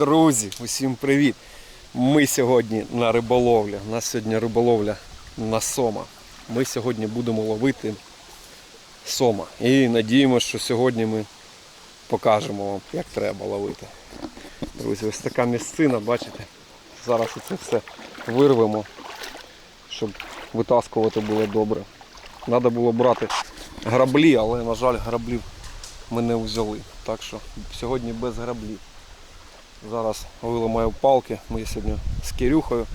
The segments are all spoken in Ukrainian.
Друзі, усім привіт! Ми сьогодні на риболовлі. У нас сьогодні риболовля на сома. Ми сьогодні будемо ловити сома. І надіємося, що сьогодні ми покажемо вам, як треба ловити. Друзі, ось така місцина, бачите? Зараз це все вирвемо, щоб витаскувати було добре. Треба було брати граблі, але, на жаль, граблів ми не взяли. Так що сьогодні без граблів. Зараз виламаю палки, ми сьогодні з Кирюхою.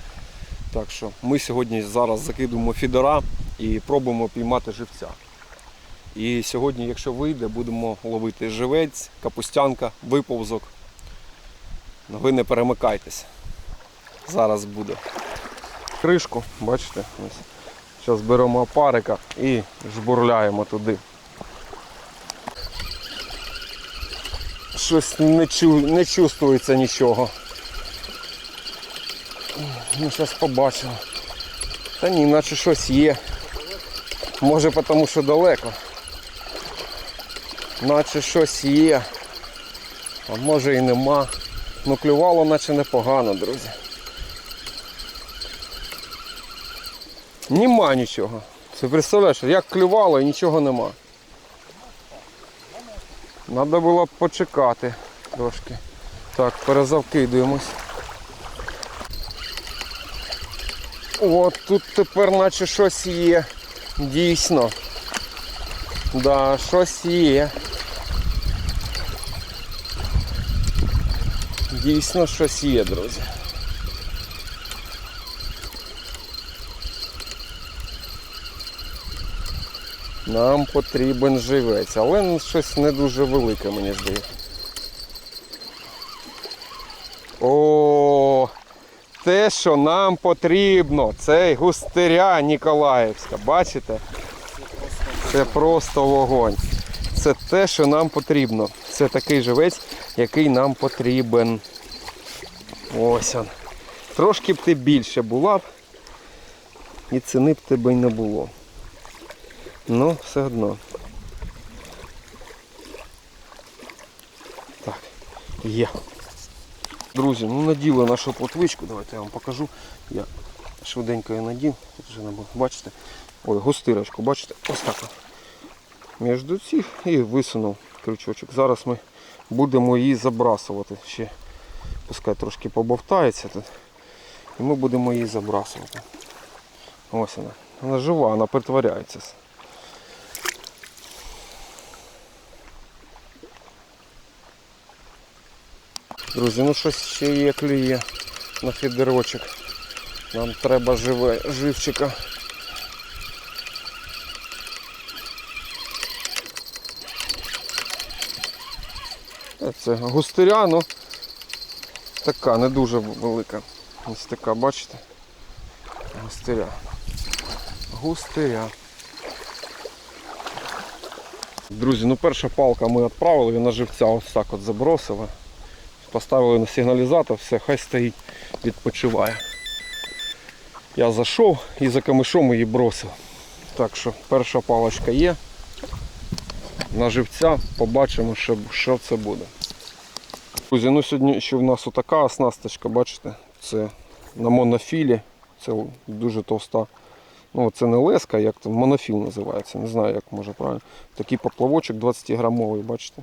Так що ми сьогодні зараз закидуємо фідера і пробуємо піймати живця. І сьогодні, якщо вийде, будемо ловити живець, капустянка, виповзок. Ну, Ви не перемикайтесь. Зараз буде кришку, бачите? Ось. Зараз беремо опарика і жбурляємо туди. Щось не, чу, не чувствується нічого. Ну, зараз побачимо. Та ні, наче щось є. Може тому що далеко. Наче щось є. А може і нема. Ну клювало наче непогано, друзі. Нема нічого. Ти представляєш, як клювало і нічого нема. Треба було б почекати трошки. Так, перезавкидуємось. От тут тепер наче щось є. Дійсно. Да, щось є. Дійсно щось є, друзі. Нам потрібен живець, але щось не дуже велике, мені здається. О, те, що нам потрібно, цей густиря Ніколаївська, бачите? Це просто вогонь. Це те, що нам потрібно. Це такий живець, який нам потрібен. Ось він. Трошки б ти більше була б, і ціни б тебе й не було. Ну, все одно. Так, є. Друзі, ну наділи нашу плотвичку, давайте я вам покажу. Я швиденько її надів, тут вже не. Бачите? Ой, густирочку, бачите? Ось так. Між цих і висунув крючочок. Зараз ми будемо її забрасувати. Ще пускай трошки побовтається тут. І ми будемо її забрасувати. Ось вона. Вона жива, вона притворяється. Друзі, ну щось ще є клює на фідерочок. Нам треба живе, живчика. Це густиря, ну така, не дуже велика. Ось така, бачите? Густиря. Густиря. Друзі, ну перша палка ми відправили, вона живця ось так от забросила. Поставили на сигналізатор, все, хай стоїть, відпочиває. Я зайшов і за камишом її бросив. Так що перша палочка є. На живця побачимо, що, що це буде. Друзі, ну сьогодні ще в нас отака оснасточка, бачите, це на монофілі. Це дуже товста. Ну, це не леска, як там монофіл називається. Не знаю, як може правильно. Такий поплавочок 20 грамовий, бачите.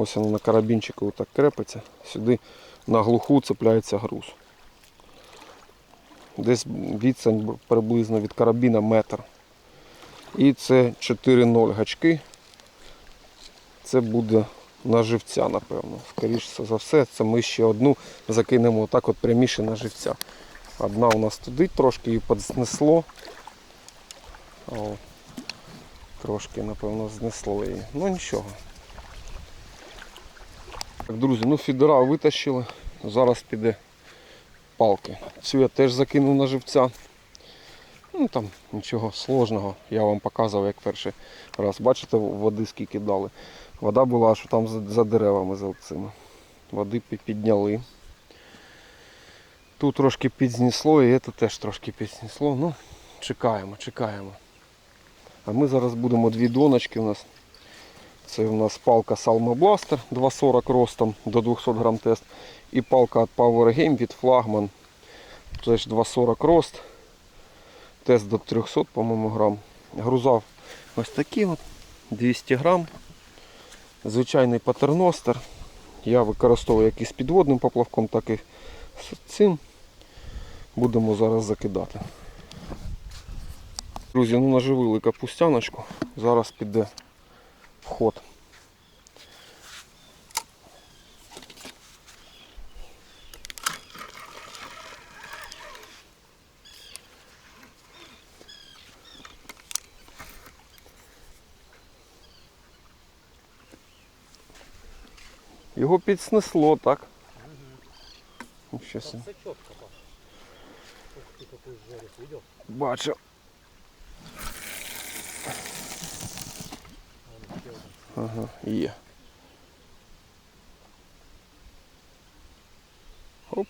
Ось воно на карабінчику так крепиться. Сюди на глуху цепляється груз. Десь відстань приблизно від карабіна метр. І це 4-0 гачки. Це буде на живця, напевно. Скоріше за все, це ми ще одну закинемо отак от пряміше на живця. Одна у нас туди трошки її підзнесло. О, трошки, напевно, знесло її. Ну нічого. Так, друзі, ну фідера витащили. Зараз піде палки. Цю я теж закинув на живця. Ну там нічого сложного. Я вам показував як перший раз. Бачите, води скільки дали. Вода була, що там за, за деревами за цими. Води підняли. Тут трошки підзнесло і це теж трошки підзнесло. Ну, чекаємо, чекаємо. А ми зараз будемо дві доночки у нас Це у нас палка Salma Blaster 240 ростом до 200 грам тест. І палка від Power Game від Flagman. Теж 240 рост. Тест до 300, по-моєму, грам. Грузав ось такі от 200 грам. Звичайний патерностер. Я використовую як і з підводним поплавком, так і з цим. Будемо зараз закидати. Друзі, ну наживили капустяночку. Зараз піде вход. Його підснесло, так? Нічого собі. Все Ага, є. Оп.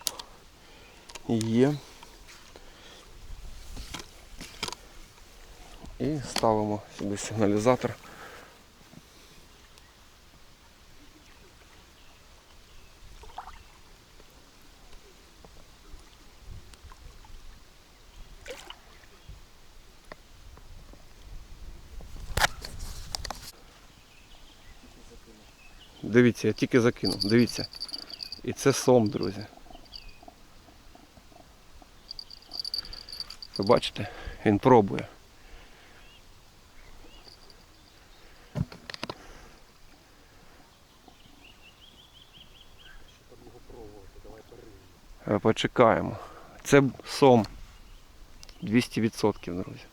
Є. І ставимо сюди сигналізатор. Дивіться, я тільки закинув. Дивіться. І це сом, друзі. Ви бачите? Він пробує. Е, Почекаємо. Це сом. 200%, друзі.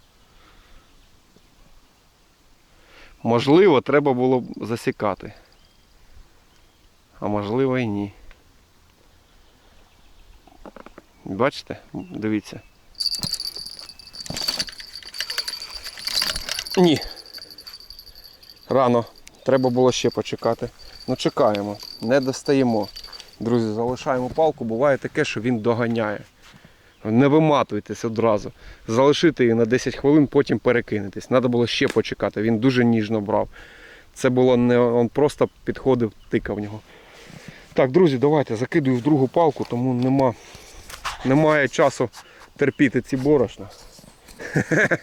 Можливо, треба було б засікати. А можливо і ні. Бачите? Дивіться. Ні. Рано. Треба було ще почекати. Ну чекаємо. Не достаємо. Друзі, залишаємо палку. Буває таке, що він доганяє. Не виматуйтесь одразу. Залишити її на 10 хвилин, потім перекинетесь. Треба було ще почекати. Він дуже ніжно брав. Це було не він просто підходив, тикав в нього. Так, друзі, давайте закидую в другу палку, тому нема, немає часу терпіти ці борошна.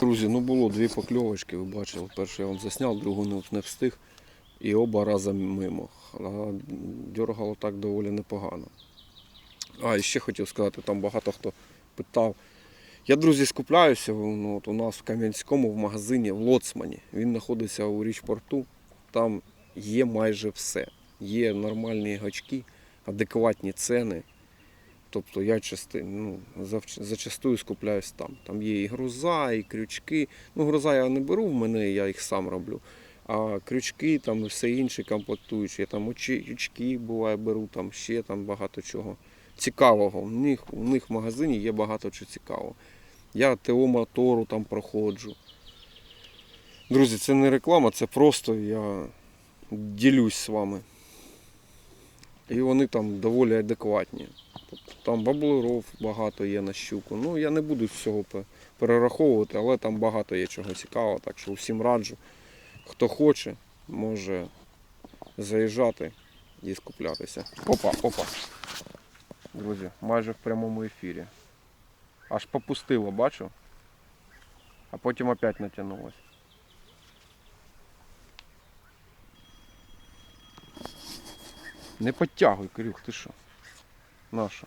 Друзі, ну було дві покльовочки, ви бачили. Першу я вам засняв, другу не, встиг. І оба рази мимо. Дергало так доволі непогано. А, і ще хотів сказати, там багато хто питав. Я, друзі, скупляюся ну, от у нас в Кам'янському в магазині в Лоцмані. Він знаходиться у річпорту. Там є майже все. Є нормальні гачки, адекватні ціни. Тобто я части, ну, зачастую скупляюсь там. Там є і груза, і крючки. Ну, груза я не беру в мене, я їх сам роблю. А крючки там і все інше комплектуючі. Я там очі- буває беру, там ще там багато чого. Цікавого. У них, у них в магазині є багато чого цікавого. Я ТО мотору там проходжу. Друзі, це не реклама, це просто я ділюсь з вами. І вони там доволі адекватні. Тобто там баблеров багато є на щуку. Ну я не буду всього перераховувати, але там багато є чого цікавого, так що всім раджу. Хто хоче, може заїжджати і скуплятися. Опа, опа. Друзі, майже в прямому ефірі. Аж попустило, бачу. А потім опять натягнулось. Не підтягуй, Кирюх, ти що? Наша.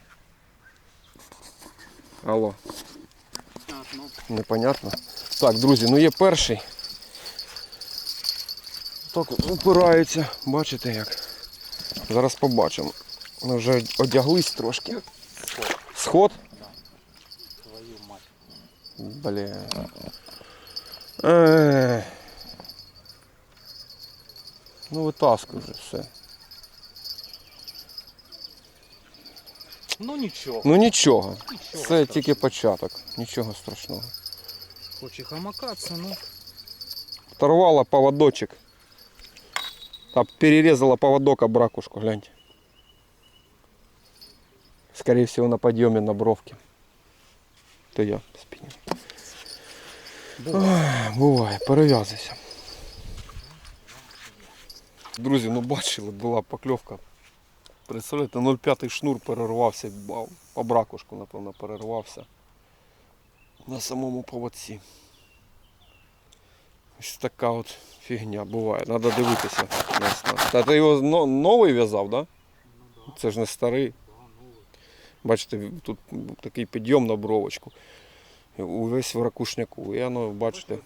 Алло. Непонятно. Так, друзі, ну є перший. Так упирається. Бачите як? Зараз побачимо. Ми вже одяглись трошки. Сход? Твою мать. Бля. Ех. Ну витаскуй вже все. Ну нічого. Ну нічого. нічого Це страшного. тільки початок. Нічого страшного. Хоче хамакатися, ну. Оторвала поводочек. Та перерезала поводок об ракушку, гляньте. Скорее всего на подъеме на бровке. То я спині. Буває. Буває, перев'язуйся. Друзі, ну бачили, була покльовка. Представляєте, 0,5 шнур перервався, бав- об ракушку, напевно, перервався. На самому поводці. Ось така от фігня буває. Треба дивитися. Та ти його новий в'язав, так? Да? Це ж не старий. Бачите, тут такий підйом на бровочку. Увесь в ракушняку. І воно, бачите,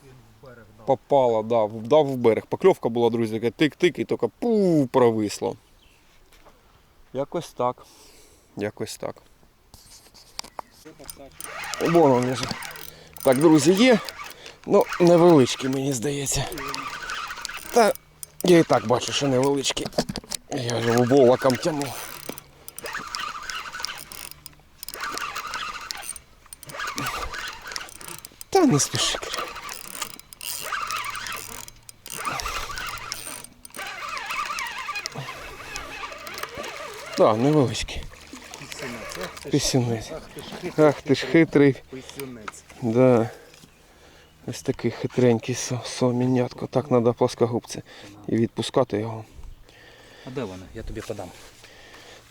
попало, да, вдав в берег. Покльовка була, друзі, така тик-тик і тільки пу провисло. Якось так. Якось так. Вон він лежить. Так, друзі, є. Ну, невеличкі, мені здається. Та я і так бачу, що невеличкі. Я ж волоком тягнув. Та не спіши. Так, невеличкий. Пісюнець. Ах ти ж Ах ти ж хитрий. Пісюнець. Да. Ось такий хитренький со- совмінятко. Так треба плоскогубці. І відпускати його. А де вони? Я тобі подам.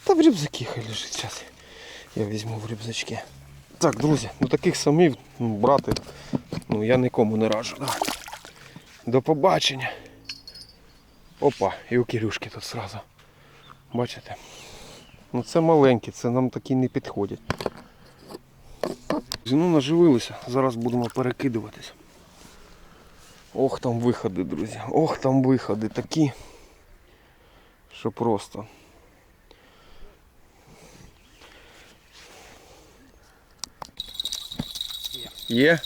Та в рюкзакі хай лежить зараз. Я візьму в рюкзачки. Так, друзі, ну таких самів ну, брати, ну я нікому не раджу. Да. До побачення. Опа, і у Кирюшки тут сразу. Бачите? Ну це маленькі, це нам такі не підходять. Ну наживилися, зараз будемо перекидуватись. Ох там виходи, друзі. Ох там виходи такі. Що просто. Є. Є?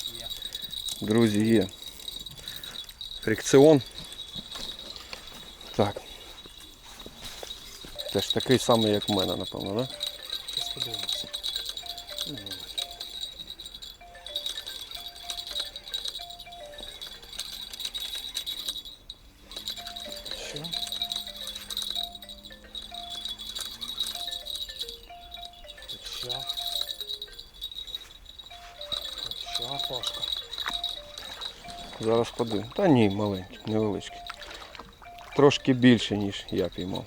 Друзі, є. Фрикціон. Так. Теж такий самий, як в мене, напевно, да? Щас подивимося. Зараз подивимо. Та ні, маленький, невеличкий. Трошки більше, ніж я піймав.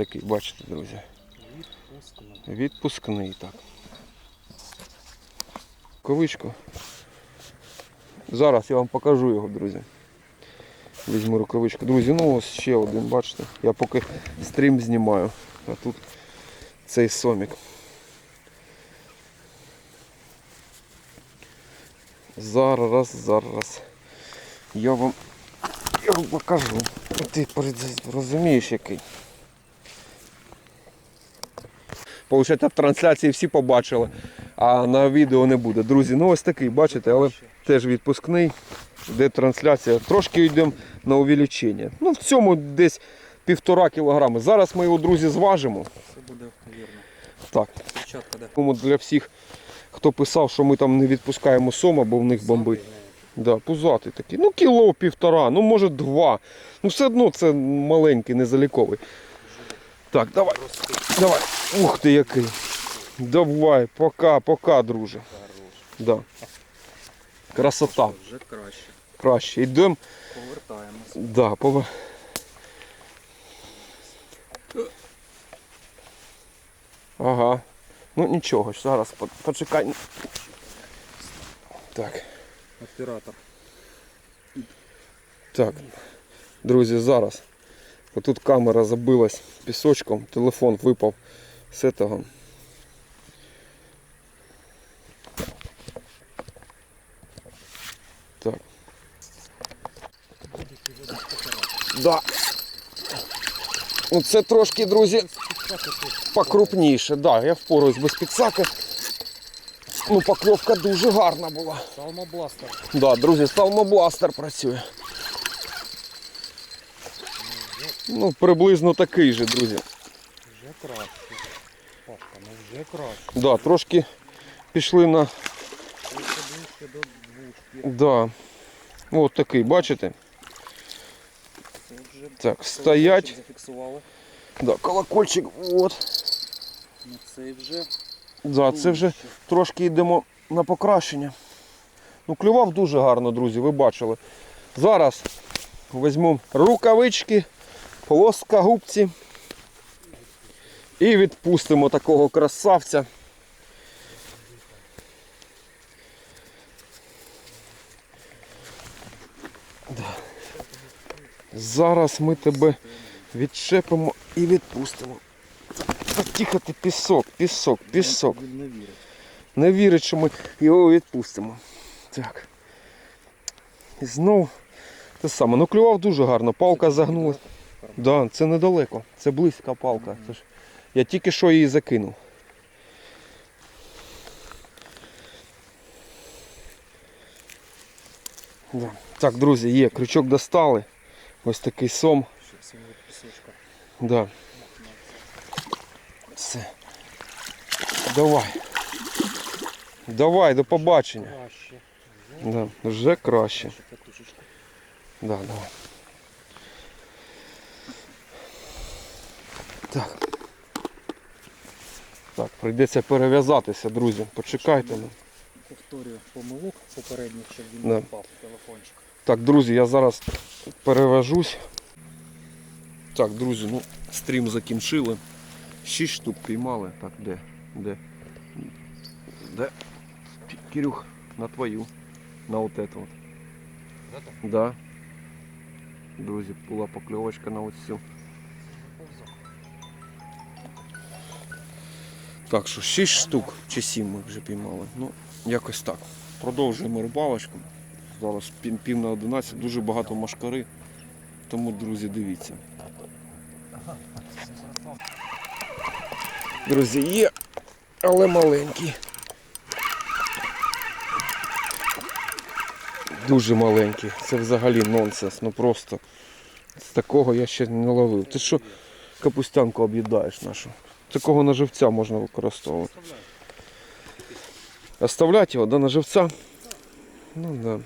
Такий, бачите, друзі. Відпускно. Відпускний, так. Ковичко. Зараз я вам покажу його, друзі. Візьму рукавичку. Друзі, ну ось ще один, бачите. Я поки стрім знімаю. А тут цей сомік. Зараз, зараз. Я вам його покажу. Ти розумієш який. Получається, в трансляції всі побачили, а на відео не буде. Друзі, ну ось такий, бачите, але теж відпускний, де трансляція. Трошки йдемо на увеличення. Ну, в цьому десь півтора кілограми. Зараз ми його, друзі, зважимо. Це буде, мабуть, Так, для всіх, хто писав, що ми там не відпускаємо сома, бо в них бомбить. Да, пузатий такий. Ну, кіло півтора, ну може два. Ну все одно це маленький, незаліковий. Так, давай. Давай. Ух ти який. Давай, пока, пока, друже. Да. Красота. Вже краще. Краще. Йдемо. Повертаємось. Да, пове... Ага. Ну нічого, зараз почекай. Так. Оператор. Так, друзі, зараз. Отут камера забилась пісочком, телефон випав з того. Так. Да. Це трошки, друзі, покрупніше. Да, я впоруюсь без підсаки. Ну, покльовка дуже гарна була. Салмобластер. Да, друзі, салмобластер працює. Ну, приблизно такий же, друзі. Вже краще. Пашка, ну вже. Краще. Да, трошки пішли на. Ближче до двушки. Да. От такий, бачите? Вже Так, стоять. зафіксували. Да, колокольчик. От. Ну цей вже Да, це вже трошки йдемо на покращення. Ну, клював дуже гарно, друзі, ви бачили. Зараз візьмемо рукавички, плоскогубці і відпустимо такого красавця. Зараз ми тебе відчепимо і відпустимо. Та Тихо ти пісок, пісок, пісок. Не вірить. Не вірить, що ми його відпустимо. Так. І знов те саме. Ну клював дуже гарно, палка загнулась. Да, це недалеко, це близька палка. Це ж... Я тільки що її закинув. Да. Так, друзі, є, крючок достали. Ось такий сом. Да. Все. Давай. Давай, до побачення. Да, вже краще. Ще. Да, давай. Так. Так, прийдеться перев'язатися, друзі. Почекайте. ну. Повторюю помилок попередніх, щоб він не впав телефончик. Так, друзі, я зараз перевяжусь. Так, друзі, ну, стрім закінчили. Шість штук піймали. Так, де? Де? Де? Кирюх, на твою. На от эту от. Да. Друзі, була покльовочка на оцю. Так що 6 штук чи 7 ми вже піймали. Ну, якось так. Продовжуємо рибалочку. Зараз пів, на 11, дуже багато машкари. Тому, друзі, дивіться. Друзі, є, але маленький. Дуже маленький. Це взагалі нонсенс. Ну просто з такого я ще не ловив. Ти що капустянку об'їдаєш нашу? Такого на живця можна використовувати. Оставлять його, да, на живця? Ну да.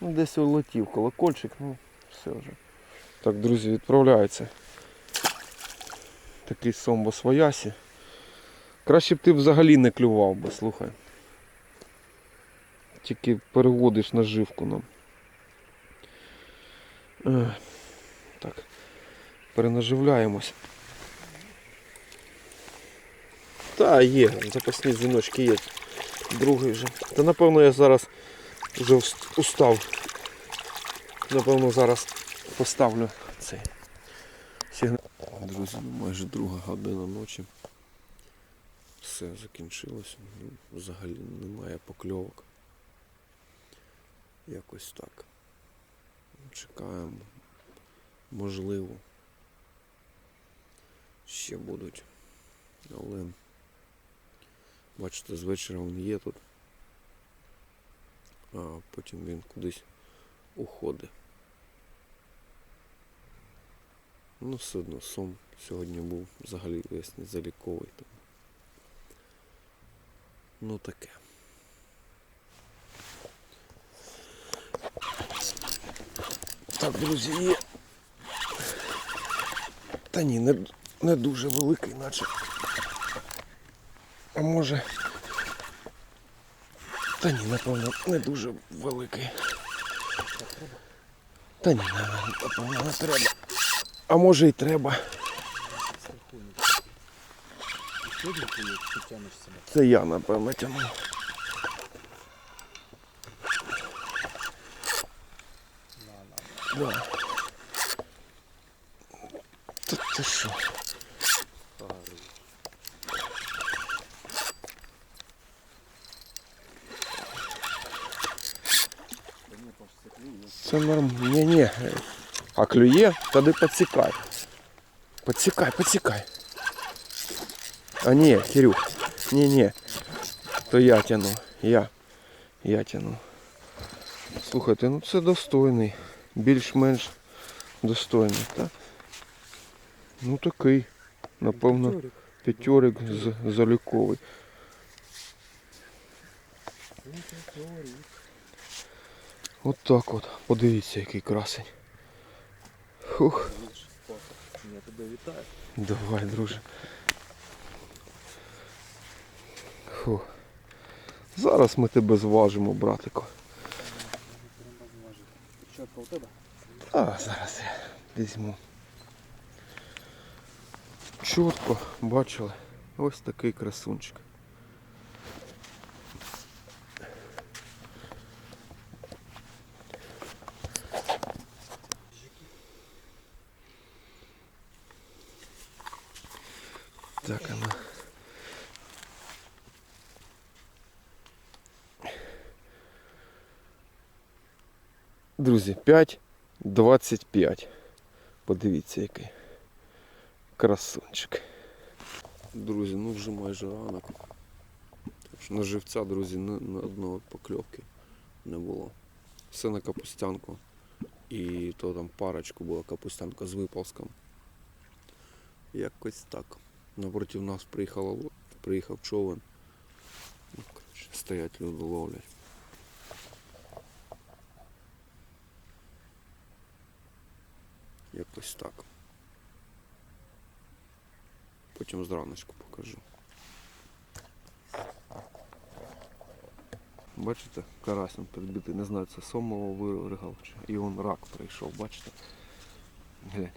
Ну, десь улетів колокольчик, ну все вже. Так, друзі, відправляється. Такий сомбо своясі. Краще б ти взагалі не клював би, слухай. Тільки переводиш наживку нам. Так. Перенаживляємось. Та є, запасні дзвіночки є. Другий вже. Та напевно я зараз вже устав. Напевно, зараз поставлю цей сигнал. Друзі, майже друга година ночі. Все закінчилося. Ну, взагалі немає покльовок. Якось так. Чекаємо. Можливо. Ще будуть. Але бачите, з вечора він є тут. А потім він кудись уходить. Ну, все одно сом сьогодні був взагалі весь незаліковий. Ну таке. Так, друзі, є. Та ні, не, не дуже великий, наче. А може. Та ні, напевно, не дуже великий. Та ні, напевно, не треба. А може й треба. Це я, напевно, на. Да. Та ти що? Погано. Та ні, Паш, це клює. Це норм. Ні, ні. А клює, тоді підсікай. Підсікай, підсікай. А ні, Кирюх. Ні, ні. То я тяну. Я. Я тяну. Слухайте, ну це достойний. Більш-менш достойний, так? Ну такий. Напевно, П'ятьорик. заліковий. Ну, п'ятьорик. От так от. Подивіться, який красень. Папа, я тебе вітаю. Давай, друже. Фух. Зараз ми тебе зважимо, братику. Щотка у тебе? А, зараз я візьму. Чітко, бачили? Ось такий красунчик. Так, ну. она. Друзі, 5,25. Подивіться, який красунчик. Друзі, ну вже майже ранок. На живця, друзі, ні одної покльовки не було. Все на капустянку. І то там парочку була капустянка з виползком. Якось так. Напроти нас приїхала, ло- приїхав човен. Ну, коротше, стоять люди ловлять. Якось так. Потім зраночку покажу. Бачите, карась підбитий, не знаю, це сомово виригав чи. І он рак прийшов, бачите? Глянь.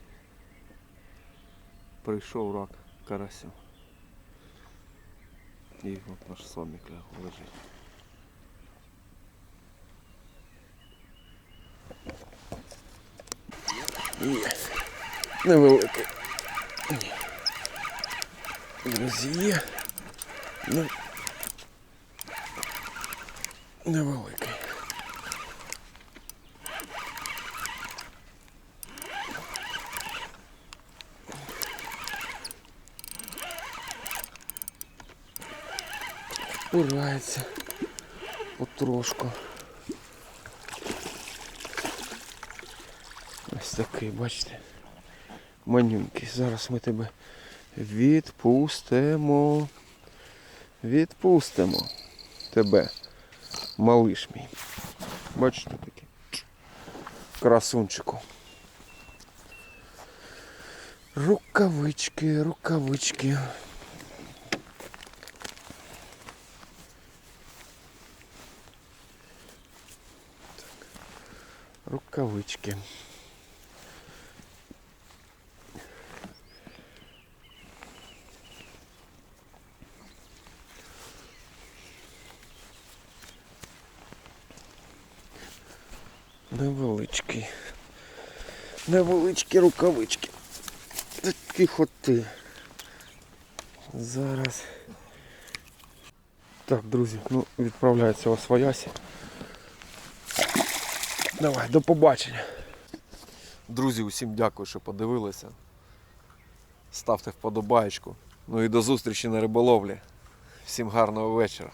Прийшов рак карасю. І от наш сомік лежить. Є. Невеликий. Друзі, є. Ну, невеликий. Пирається потрошку. Ось такий, бачите. Манюнький. Зараз ми тебе відпустимо. Відпустимо тебе, малиш мій. Бачите такий красунчику. Рукавички, рукавички. Рукавички. Невеличкий. Невеличкі рукавички. Такі хоти. Зараз. Так, друзі, ну відправляється освоясі. Давай, до побачення. Друзі, усім дякую, що подивилися. Ставте вподобайку. Ну і до зустрічі на риболовлі. Всім гарного вечора.